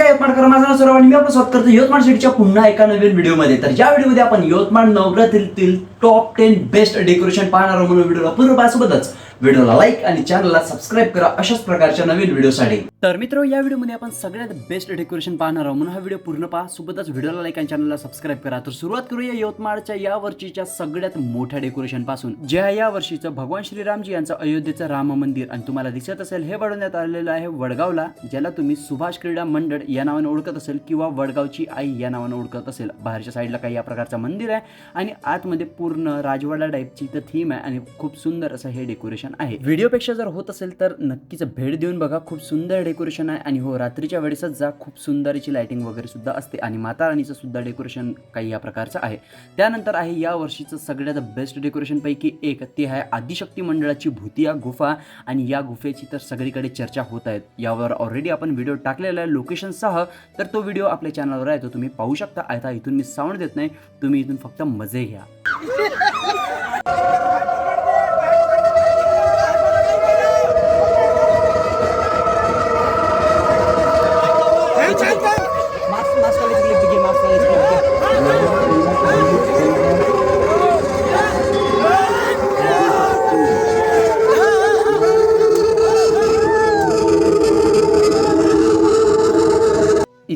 नमस्कार यवतमाळकर माझं नाव सौरभ आणि मी आपण स्वागत करतो यवतमाळ सिटीच्या पुन्हा एका नवीन व्हिडिओमध्ये. तर या व्हिडिओमध्ये आपण यवतमाळ नवरात्रीतील टॉप टेन बेस्ट डेकोरेशन पाहणार आहोत म्हणून व्हिडिओला पूर्वपासोबतच व्हिडिओला लाईक आणि चॅनलला सबस्क्राईब करा अशाच प्रकारच्या नवीन व्हिडिओसाठी तर मित्र या व्हिडिओमध्ये आपण सगळ्यात बेस्ट डेकोरेशन पाहणार आहोत. म्हणून हा व्हिडिओ पूर्ण पहा. सोबतच व्हिडिओला लाईक आणि चॅनलला सबस्क्राईब करा. तर सुरुवात करूया यवतमाळच्या या वर्षीच्या सगळ्यात मोठ्या डेकोरेशनपासून. जे आहे या वर्षीचं भगवान श्रीरामजी यांचं अयोध्येचं राम मंदिर आणि तुम्हाला दिसत असेल हे वाढवण्यात आलेलं आहे वडगावला ज्याला तुम्ही सुभाष क्रीडा मंडळ या नावाने ओळखत असेल किंवा वडगावची आई या नावाने ओळखत असेल. बाहेरच्या साईडला काही या प्रकारचं मंदिर आहे आणि आतमध्ये पूर्ण राजवाडा टाईपची इथं थीम आहे आणि खूप सुंदर असं हे डेकोरेशन आहे. व्हिडिओपेक्षा जर होत असेल तर नक्कीच भेट देऊन बघा. खूप सुंदर डेकोरेशन आहे आणि हो रात्रीच्या वेळेसच जा खूप सुंदरची लायटिंग वगैरे सुद्धा असते आणि माता राणीचं सुद्धा डेकोरेशन काही या प्रकारचं आहे. त्यानंतर आहे या वर्षीचं सगळ्यात बेस्ट डेकोरेशनपैकी एक. ते आहे आदिशक्ती मंडळाची भूतिया गुफा आणि या गुफेची तर सगळीकडे चर्चा होत आहेत. यावर ऑलरेडी आपण व्हिडिओ टाकलेला आहे. लोकेशनसह तर तो व्हिडिओ आपल्या चॅनलवर आहे. तो तुम्ही पाहू शकता. आता इथून मी साऊंड देत नाही. तुम्ही इथून फक्त मजे घ्या.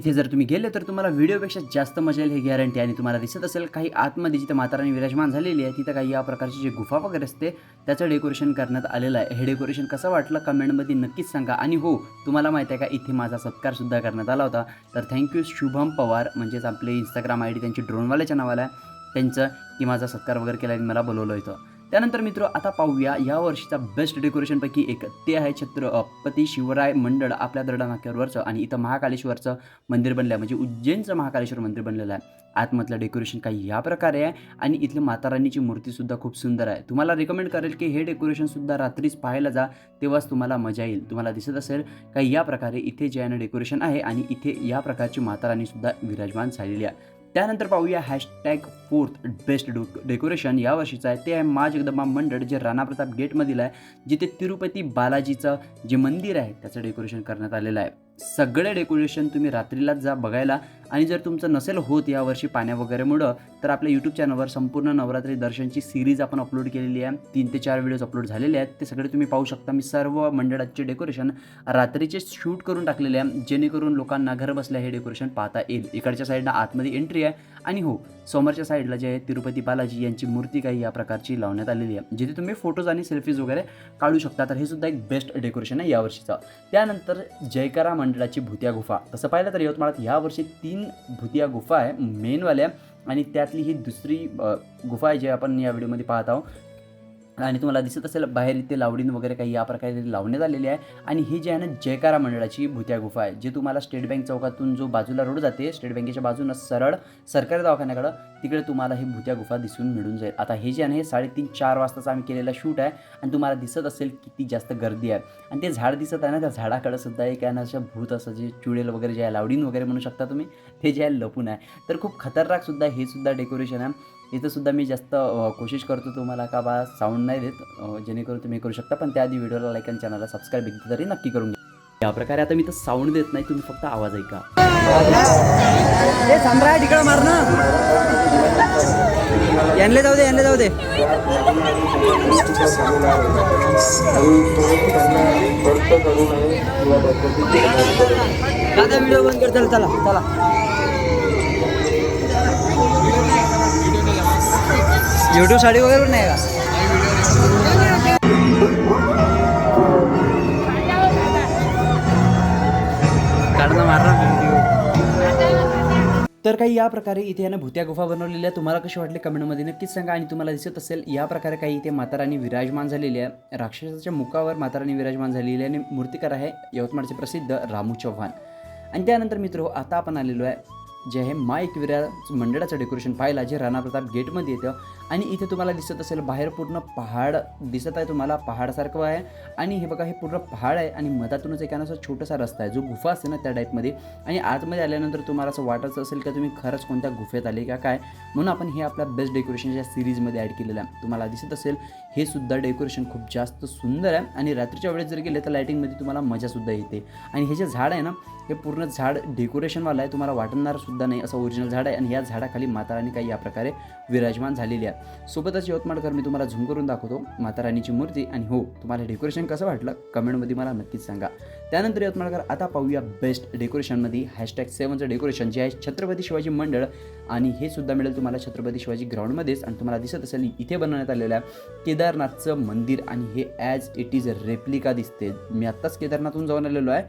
इथे जर तुम्ही गेले तर तुम्हाला व्हिडिओपेक्षा जास्त मजा येईल हे गॅरंटी आणि तुम्हाला दिसत असेल काही आतमध्ये जिथे माताराणी विराजमान झालेली आहे तिथं काही या प्रकारची जी गुफा वगैरे असते त्याचं डेकोरेशन करण्यात आलेलं आहे. हे डेकोरेशन कसं वाटलं? कमेंटमध्ये नक्कीच सांगा. आणि हो तुम्हाला माहिती आहे का इथे माझा सत्कारसुद्धा करण्यात आला होता. तर थँक्यू शुभम पवार म्हणजेच आपले इंस्टाग्राम आय डी त्यांची ड्रोनवाल्याच्या नावाला आहे. त्यांचं की माझा सत्कार वगैरे केला आणि मला बोलवलं होतं. त्यानंतर मित्र आता पाहूया या वर्षीचा बेस्ट डेकोरेशनपैकी एक. ते आहे छत्रपती शिवराय मंडळ आपल्या दरडा नाक्यावरचं आणि इथं महाकालेश्वरचं मंदिर बनलं आहे म्हणजे उज्जैनचं महाकालेश्वर मंदिर बनलेलं आहे. आतमधलं डेकोरेशन काही या प्रकारे आहे. आणि इथली माताराणीची मूर्तीसुद्धा खूप सुंदर आहे. तुम्हाला रिकमेंड करेल की हे डेकोरेशनसुद्धा रात्रीच पाहायला जा तेव्हाच तुम्हाला मजा येईल. तुम्हाला दिसत असेल काही या प्रकारे इथे जे आहे ना डेकोरेशन आहे आणि इथे या प्रकारची माताराणीसुद्धा विराजमान झालेली आहे. त्यानंतर पाहूया हॅशटॅग फोर्थ बेस्ट डो डेकोरेशन या वर्षीचं आहे. ते आहे मा जगदंबा मंडळ जे राणा प्रताप गेटमधील आहे जिथे तिरुपती बालाजीचं जे मंदिर आहे त्याचं डेकोरेशन करण्यात आलेलं आहे. सगळे डेकोरेशन तुम्ही रात्रीलाच जा बघायला. आणि जर तुमचं नसेल होत यावर्षी पाण्या वगैरेमुळं तर आपल्या यूट्यूब चॅनलवर संपूर्ण नवरात्री दर्शनची सिरीज आपण अपलोड केलेली आहे. तीन ते चार व्हिडिओज अपलोड झालेले आहेत. ते सगळे तुम्ही पाहू शकता. मी सर्व मंडळाचे डेकोरेशन रात्रीचे शूट करून टाकलेले आहे. जेणेकरून लोकांना घर बसल्या हे डेकोरेशन पाहता येईल. इकडच्या साईडला आतमध्ये एंट्री आहे. आणि हो समोरच्या साईडला जे आहे तिरुपती बालाजी यांची मूर्ती काही या प्रकारची लावण्यात आलेली आहे. जिथे तुम्ही फोटोज आणि सेल्फीज वगैरे काढू शकता तर हे सुद्धा एक बेस्ट डेकोरेशन आहे यावर्षीचं. त्यानंतर जयकारा मंडळाची भुत्या गुफा. तसं पाहिलं तर यवतमाळात यावर्षी तीन भुतिया गुफा आहे मेनवाल्या आणि त्यातली ही दुसरी गुफा आहे जी आपण या व्हिडिओमध्ये पाहत आहोत आणि तुम्हाला दिसत असेल बाहेर इथे लावडीन वगैरे काही या प्रकारे लावण्यात आलेली आहे. आणि ही जी आहे ना जयकारा मंडळाची भूत्या गुफा आहे जे तुम्हाला स्टेट बँक चौकातून जो बाजूला रोड जाते स्टेट बँकेच्या बाजूनं सरळ सरकारी दवाखान्याकडं तिकडे तुम्हाला ही भूत्या गुफा दिसून मिळून जाईल. आता हे जे आहे ना, हे साडेतीन चार वाजताचा आम्ही केलेला शूट आहे. आणि तुम्हाला दिसत असेल किती जास्त गर्दी आहे. आणि ते झाड दिसत आहे ना त्या झाडाकडं सुद्धा एक आहे ना असं भूत असं जे चुडेल वगैरे जे आहे लावडीन वगैरे म्हणू शकता तुम्ही ते जे आहे लपून आहे. तर खूप खतरनाक सुद्धा हे सुद्धा डेकोरेशन आहे. इथंसुद्धा मी जास्त कोशिश करतो तुम्हाला का बा साऊंड नाही देत जेणेकरून तुम्ही करू शकता पण त्याआधी व्हिडिओला लाईक आणि चॅनलला सबस्क्राईब एकदा तरी नक्की करून घ्या. या प्रकारे आता मी तर साऊंड देत नाही तुम्ही फक्त आवाज ऐका. तिकडं मार ना. यांना जाऊ दे यांना जाऊ दे. दादा व्हिडिओ बंद कर चला चला चला. युट्यूब साडी वगैरे नाही का? काढणं मारणार तर काही या प्रकारे इथे आहे ना भूत्या गुफा बनवलेल्या. तुम्हाला कशी वाटली कमेंटमध्ये नक्कीच सांगा आणि तुम्हाला दिसत असेल या प्रकारे काही इथे माताराणी विराजमान झालेली आहे. राक्षसाच्या मुखावर माताराणी विराजमान झालेली आहे आणि मूर्तिकार आहे यवतमाळचे प्रसिद्ध रामू चव्हाण. आणि त्यानंतर मित्र आता आपण आलेलो आहे जे आहे मा एकविरा मंडळाचं डेकोरेशन पाहिला जे राणा प्रताप गेटमध्ये येतं. आणि इथे तुम्हाला दिसत असेल बाहेर पूर्ण पहाड दिसत आहे तुम्हाला पहाडसारखं आहे. आणि हे बघा हे पूर्ण पहाड आहे आणि मधातूनच एक असा छोटासा रस्ता आहे जो गुफा असते ना त्या टाईपमध्ये आणि आतमध्ये आल्यानंतर तुम्हाला असं वाटत असेल का तुम्ही खरंच कोणत्या गुफेत आले का काय? म्हणून आपण हे आपल्या बेस्ट डेकोरेशनच्या सिरीजमध्ये ॲड केलेलं आहे. तुम्हाला दिसत असेल हे सुद्धा डेकोरेशन खूप जास्त सुंदर आहे. आणि रात्रीच्या वेळेस जर गेले तर लायटिंगमध्ये तुम्हाला मजासुद्धा येते. आणि हे जे झाड आहे ना हे पूर्ण झाड डेकोरेशनवालं आहे तुम्हाला वाटणार सुद्धा नाही असं ओरिजिनल झाड आहे. आणि या झाडाखाली माताराणी काही या प्रकारे विराजमान झालेली आहे. सोबतच यवतमाळकर मी तुम्हाला झूम करून दाखवतो माताराणीची मूर्ती. आणि हो तुम्हाला डेकोरेशन कसं वाटलं? कमेंटमध्ये मला नक्कीच सांगा. त्यानंतर यवतमाळकर आता पाहूया बेस्ट डेकोरेशनमध्ये हॅशटॅग सेवनचं डेकोरेशन जे आहे छत्रपती शिवाजी मंडळ. आणि हे सुद्धा मिळेल तुम्हाला छत्रपती शिवाजी ग्राउंडमध्येच आणि तुम्हाला दिसत असेल इथे बनवण्यात आलेलं आहे केदारनाथचं मंदिर. आणि हे ॲज इट इज रेप्लिका दिसते. मी आत्ताच केदारनाथून जाऊन आलेलो आहे.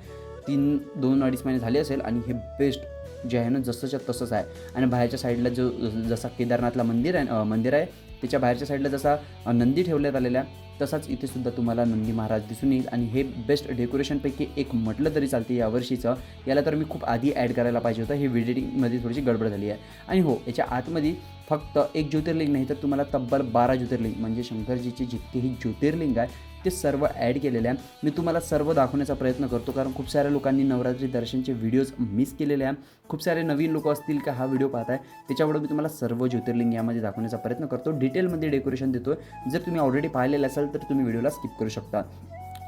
तीन दोन अडीच महिने झाले असेल. आणि हे बेस्ट जे आहे ना जसंच्या तसंच आहे. आणि बाहेरच्या साईडला जो जसा केदारनाथला मंदिर आहे मंदिर आहे त्याच्या बाहेरच्या साईडला जसा नंदी ठेवण्यात आलेल्या तसाच इथे सुद्धा तुम्हाला नंदी महाराज दिसून येईल. आणि हे बेस्ट डेकोरेशनपैकी एक म्हटलं तरी चालते यावर्षीचं याला तर मी खूप आधी ॲड करायला पाहिजे होतं. हे व्हिडिओमध्ये थोडीशी गडबड झाली आहे. आणि हो याच्या आतमध्ये फक्त एक ज्योतिर्लिंग नाही तर तुम्हाला तब्बल बारा ज्योतिर्लिंग म्हणजे शंकरजीचे जितकेही ज्योतिर्लिंग आहे ते सर्व ॲड केलेले आहे मी तुम्हाला सर्व दाखवण्याचा प्रयत्न करतो कारण खूप साऱ्या लोकांनी नवरात्री दर्शनचे व्हिडिओज मिस केलेले आहे खूप सारे नवीन लोक असतील का हा व्हिडिओ पाहताय त्याच्यामुळे मी तुम्हाला सर्व ज्योतिर्लिंग यामध्ये दाखवण्याचा प्रयत्न करतो. डिटेलमध्ये डेकोरेशन देतो जर तुम्ही ऑलरेडी पाहिलेलं असाल तर तुम्ही व्हिडिओला स्किप करू शकता.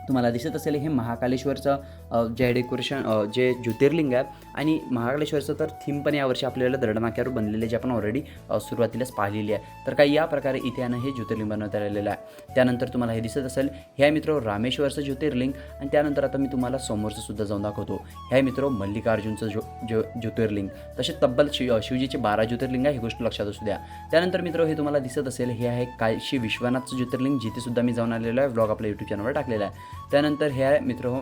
तुम्हाला दिसत असेल हे महाकालेश्वरचं जे डेकोरेशन जे ज्योतिर्लिंग आहे. आणि महाकालेश्वरचं तर थीम पण यावर्षी आपल्याला दरडनाक्यावर बनलेले जे आपण ऑलरेडी सुरुवातीलाच पाहिलेली आहे. तर काही या प्रकारे इथे हे ज्योतिर्लिंग बनवण्यात आलेलं आहे. त्यानंतर तुम्हाला हे दिसत असेल ह्या मित्र रामेश्वरचं ज्योतिर्लिंग. आणि त्यानंतर आता मी तुम्हाला समोरचं सुद्धा जाऊन दाखवतो. ह्या मित्र मल्लिकार्जुनचं ज्यो ज्यो ज्योतिर्लिंग. तसे तब्बल शिव शिवजीचे बारा ज्योतिर्लिंग आहे ही गोष्ट लक्षात असू द्या. त्यानंतर मित्र हे तुम्हाला दिसत असेल हे आहे काशी विश्वनाथचं ज्योतिर्लिंग जिथे सुद्धा मी जाऊन आलेलो आहे ब्लॉग आपल्या यूट्यूब चॅनलवर टाकलेला आहे. त्यानंतर हे आहे मित्र हो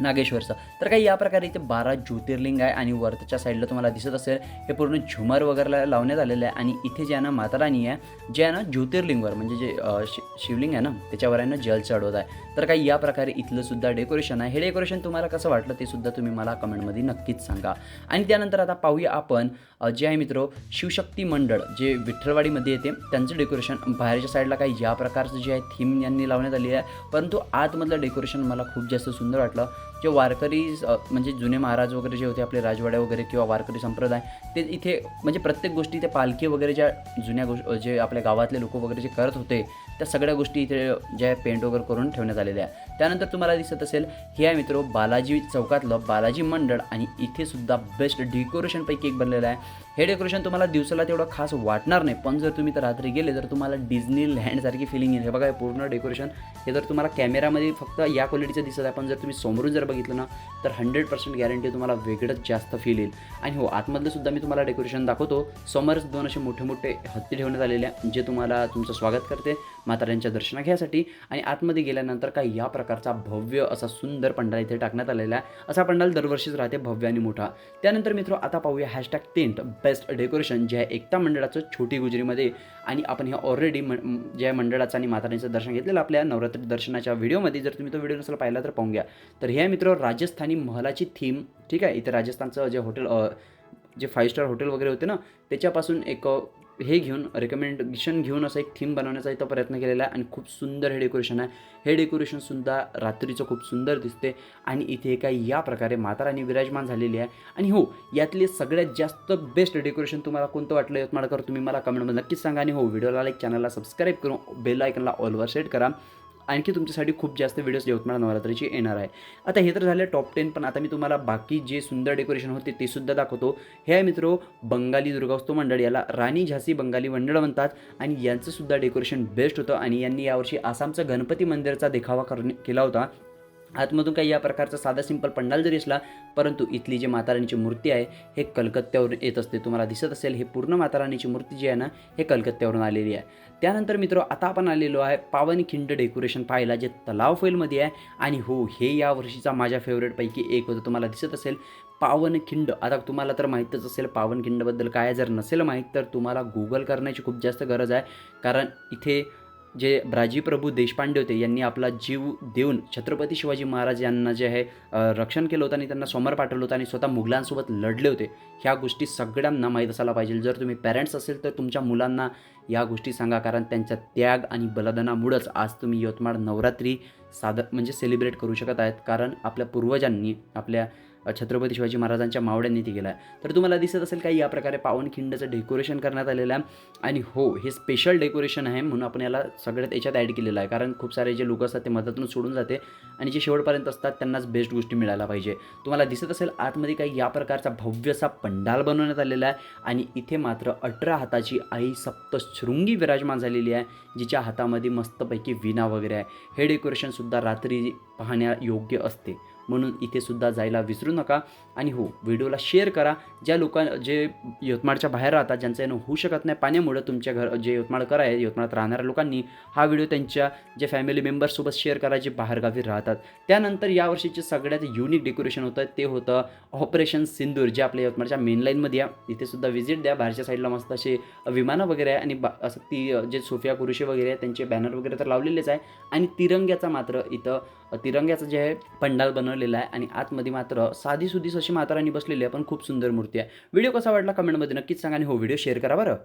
नागेश्वरचं. तर काही या प्रकारे इथे बारा ज्योतिर्लिंग आहे आणि वरच्या साईडला तुम्हाला दिसत असेल हे पूर्ण झुमर वगैरे लावण्यात आलेलं आहे आणि इथे जे आहे ना माताराणी आहे जे आहे ना ज्योतिर्लिंगवर म्हणजे जे शि शिवलिंग आहे ना त्याच्यावर आहे ना जल चढवत आहे. तर काही या प्रकारे इथलं सुद्धा डेकोरेशन आहे. हे डेकोरेशन तुम्हाला कसं वाटलं ते सुद्धा तुम्ही मला कमेंटमध्ये नक्कीच सांगा. आणि त्यानंतर आता पाहूया आपण जे आहे मित्र शिवशक्ती मंडळ जे विठ्ठलवाडीमध्ये येते त्यांचं डेकोरेशन बाहेरच्या साईडला काही या प्रकारचं जे आहे थीम यांनी लावण्यात आली आहे. परंतु आतमधलं डेकोरेशन मला खूप जास्त सुंदर वाटलं. जे वारकरी म्हणजे जुने महाराज वगैरे जे होते आपले राजवाड्या वगैरे किंवा वारकरी संप्रदाय ते इथे म्हणजे प्रत्येक गोष्टी ते पालखी वगैरे ज्या जुन्या गोष्ट जे आपल्या गावातले लोक वगैरे जे करत होते त्या सगळ्या गोष्टी इथे ज्या पेंट वगैरे करून ठेवण्यात आलेल्या आहे त्यानंतर तुम्हाला दिसत असेल हे आहे मित्र बालाजी चौकातलं बालाजी मंडळ आणि इथे सुद्धा बेस्ट डेकोरेशनपैकी एक बनलेलं आहे. हे डेकोरेशन तुम्हाला दिवसाला तेवढं खास वाटणार नाही. पण जर तुम्ही तर रात्री गेले तर तुम्हाला डिझनी लँडसारखी फिलिंग येईल. हे बघा हे पूर्ण डेकोरेशन हे जर तुम्हाला कॅमेरामध्ये फक्त या क्वालिटीचं दिसत आहे पण जर तुम्ही समोरून जर बघितलं ना तर हंड्रेड पर्सेंट गॅरंटी तुम्हाला वेगळंच जास्त फील येईल. आणि हो आतमधलं सुद्धा मी तुम्हाला डेकोरेशन दाखवतो. समोरच दोन असे मोठे मोठे हत्ती ठेवण्यात आलेले आहे, जे तुम्हाला तुमचं स्वागत करते माताऱ्यांच्या दर्शना घ्यायसाठी आणि आतमध्ये गेल्यानंतर काही या प्रकारचा भव्य असा सुंदर पंडाल इथे टाकण्यात आलेला आहे. असा पंडाल दरवर्षीच राहते भव्य आणि मोठा. त्यानंतर मित्र आता पाहूया हॅशटॅग टेंट बेस्ट डेकोरेशन जे आहे एकता मंडळाचं छोटी गुजरीमध्ये. आणि आपण हे ऑलरेडी म ज्या मंडळाचं आणि मातारांचं दर्शन घेतलेलं आपल्या नवरात्री दर्शनाच्या व्हिडिओमध्ये. जर तुम्ही तो व्हिडिओ नसेल पाहिला तर पाहून घ्या. तर हे मित्र राजस्थानी महलाची थीम ठीक आहे? इथे राजस्थानचं जे हॉटेल जे फाईव्ह स्टार हॉटेल वगैरे होते ना त्याच्यापासून एक हे घेऊन रेकमेंडेशन घेऊन असं एक थीम बनवण्याचा इथं प्रयत्न केलेला आहे आणि खूप सुंदर हे डेकोरेशन आहे. हे डेकोरेशनसुद्धा रात्रीचं खूप सुंदर दिसते आणि इथे काही या प्रकारे माता राणी विराजमान झालेली आहे. आणि हो यातले सगळ्यात जास्त बेस्ट डेकोरेशन तुम्हाला कोणतं वाटलं यवतमाळकर तुम्ही मला कमेंटमध्ये नक्कीच सांगा. आणि हो व्हिडिओला लाईक चॅनलला सबस्क्राईब करून बेल आयकनला ऑलवर सेट करा. आणखी तुमच्यासाठी खूप जास्त व्हिडिओज यवतमाळ नवरात्रीची येणार आहे. आता हे तर झालं टॉप टेन पण आता मी तुम्हाला बाकी जे सुंदर डेकोरेशन होते ते सुद्धा दाखवतो. हे आहे मित्रो बंगाली दुर्गावस्तू मंडळ याला राणी झासी बंगाली मंडळ म्हणतात आणि यांचं सुद्धा डेकोरेशन बेस्ट होतं आणि यांनी यावर्षी आसामचं गणपती मंदिरचा देखावा कर केला होता. आतमधून काही या प्रकारचा साधा सिंपल पंडाल जरी असला परंतु इथली जी माताराणीची मूर्ती आहे हे कलकत्त्यावरून येत असते. तुम्हाला दिसत असेल हे पूर्ण माताराणीची मूर्ती जी आहे ना हे कलकत्त्यावरून आलेली आहे. त्यानंतर मित्र आता आपण आलेलो आहे पावनखिंड डेकोरेशन पाहायला जे तलाव फैलमध्ये आहे. आणि हो हे या वर्षीचा माझ्या फेवरेटपैकी एक होतं. तुम्हाला दिसत असेल पावनखिंड आता तुम्हाला तर माहीतच असेल पावनखिंडबद्दल काय जर नसेल माहीत तर तुम्हाला गुगल करण्याची खूप जास्त गरज आहे. कारण इथे जे ब्राजी प्रभू देशपांडे होते यांनी आपला जीव देऊन छत्रपती शिवाजी महाराज यांना जे आहे रक्षण केलं होतं आणि त्यांना समोर पाठवलं होतं आणि स्वतः मुघलांसोबत लढले होते. ह्या गोष्टी सगळ्यांना माहीत असायला पाहिजे. जर तुम्ही पॅरेंट्स असेल तर तुमच्या मुलांना या गोष्टी सांगा कारण त्यांच्या त्याग आणि बलिदानामुळंच आज तुम्ही यवतमाळ नवरात्री सादर म्हणजे सेलिब्रेट करू शकत आहेत. कारण आपल्या पूर्वजांनी आपल्या छत्रपती शिवाजी महाराजांच्या मावड्यांनी ती केला आहे तर तुम्हाला दिसत असेल काही या प्रकारे पावनखिंडचं डेकोरेशन करण्यात आलेलं आहे. आणि हो हे स्पेशल डेकोरेशन आहे म्हणून आपण याला सगळ्यात याच्यात ॲड केलेलं आहे. कारण खूप सारे जे लोक असतात ते मधातून सोडून जाते आणि जे शेवटपर्यंत असतात त्यांनाच बेस्ट गोष्टी मिळायला पाहिजे. तुम्हाला दिसत असेल आतमध्ये काही या प्रकारचा भव्य असा पंडाल बनवण्यात आलेला आहे. आणि इथे मात्र अठरा हाताची आई सप्तशृंगी विराजमान झालेली आहे जिच्या हातामध्ये मस्तपैकी विना वगैरे आहे. हे डेकोरेशनसुद्धा रात्री पाहण्यायोग्य असते. म्हणून इथेसुद्धा जायला विसरू नका. आणि हो व्हिडिओला शेअर करा. ज्या लोकां जे यवतमाळच्या बाहेर राहतात ज्यांचं येणं होऊ शकत नाही पाण्यामुळं तुमच्या घर जे यवतमाळकर आहे यवतमाळात राहणाऱ्या लोकांनी हा व्हिडिओ त्यांच्या जे फॅमिली मेंबर्ससोबत शेअर करा जे बाहेरगावी राहतात. त्यानंतर यावर्षीचे सगळ्यात युनिक डेकोरेशन होतं ते होतं ऑपरेशन सिंदूर जे आपल्या यवतमाळच्या मेन लाईनमध्ये या इथेसुद्धा व्हिजिट द्या. बाहेरच्या साईडला मस्त असे विमानं वगैरे आहे आणि बा असं ती जे सोफिया कुरुशे वगैरे आहे त्यांचे बॅनर वगैरे तर लावलेलेच आहे. आणि तिरंग्याचा मात्र इथं तिरंग्याचं जे आहे पंडाल बनवलेला आहे आणि आतमध्ये मात्र साधी सुधीस अशी माताराणी बसलेली आहे पण खूप सुंदर मूर्ती आहे. व्हिडिओ कसा वाटला कमेंटमध्ये नक्कीच सांगा आणि हो व्हिडिओ शेअर करा बरं.